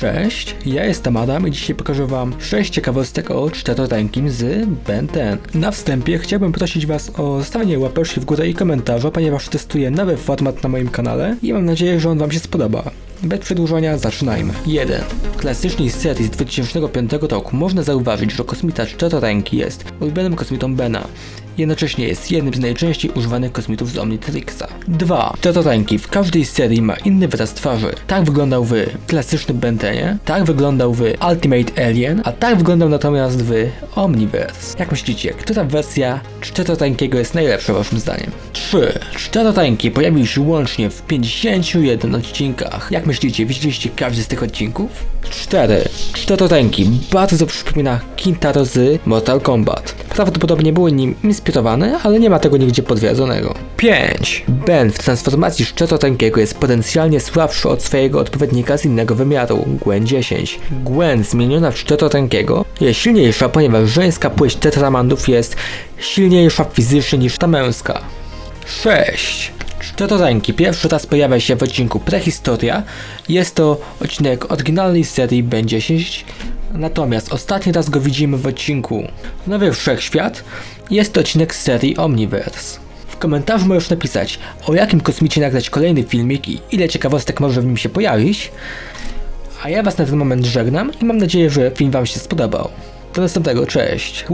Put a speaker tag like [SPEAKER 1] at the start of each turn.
[SPEAKER 1] Cześć, ja jestem Adam i dzisiaj pokażę wam 6 ciekawostek o czterorękim z Ben 10. Na wstępie chciałbym prosić was o zostawienie łapeczki w górę i komentarza, ponieważ testuję nowy format na moim kanale i mam nadzieję, że on wam się spodoba. Bez przedłużania zaczynajmy. 1. W klasycznej serii z 2005 roku można zauważyć, że kosmita czteroręki jest ulubionym kosmitą Bena. Jednocześnie jest jednym z najczęściej używanych kosmitów z Omnitrixa. 2. Czteroręki w każdej serii ma inny wyraz twarzy. Tak wyglądał w klasycznym Bentenie, tak wyglądał w Ultimate Alien, a tak wyglądał natomiast w Omniverse. Jak myślicie, która wersja czterorękiego jest najlepsza waszym zdaniem? 3. Czteroręki pojawił się łącznie w 51 odcinkach. Jak myślicie, widzieliście każdy z tych odcinków? 4. Czteroręki bardzo przypomina Kintaro z Mortal Kombat. Prawdopodobnie były nim inspirowane, ale nie ma tego nigdzie potwierdzonego. 5. Ben w transformacji czterorękiego jest potencjalnie słabszy od swojego odpowiednika z innego wymiaru, Gwen 10. Gwen zmieniona w czterorękiego jest silniejsza, ponieważ żeńska płeć tetramandów jest silniejsza fizycznie niż ta męska. 6. Czteroręki pierwszy raz pojawia się w odcinku Prehistoria. Jest to odcinek oryginalnej serii Ben 10, natomiast ostatni raz go widzimy w odcinku Nowy Wszechświat. Jest to odcinek z serii Omniverse. W komentarzu możesz napisać, o jakim kosmicie nagrać kolejny filmik i ile ciekawostek może w nim się pojawić. A ja was na ten moment żegnam i mam nadzieję, że film wam się spodobał. Do następnego, cześć!